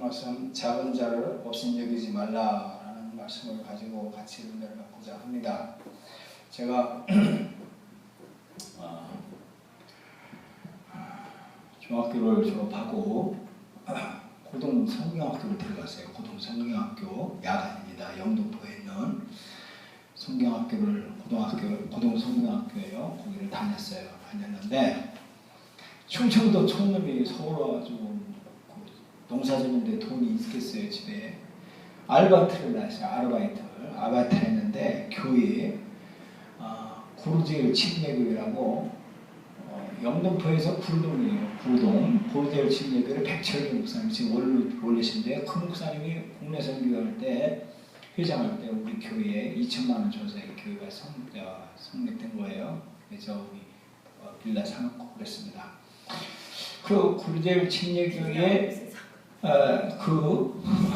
말씀 작은 자를 없인 여기지 말라라는 말씀을 가지고 같이 은혜를 받고자 합니다. 제가 아, 중학교를 졸업하고 고등 성경학교를 들어갔어요. 고등 성경학교 야간입니다. 영등포에 있는 성경학교를 고등학교 고등 성경학교예요. 거기를 다녔어요. 다녔는데 충청도 촌놈이 서울 와가지고 그 농사 짓는데 돈이 있겠어요 집에 알바트를 했어요. 아르바이트를 아르바이트를 했는데 교회에 아, 구르제일 침례교회라고 어, 영등포에서 구르동이에요. 구르동 구르제일 침례교회 백철기 목사님 지금 원로 원리신데 그 목사님이 국내 선교할 때 회장할 때 우리 교회에 2천만 원 줘서 이 교회가 성, 어, 성립된 거예요. 그래서 우리 어, 빌라 사놓고 그랬습니다. 그 구르제일 침례교회 어, 그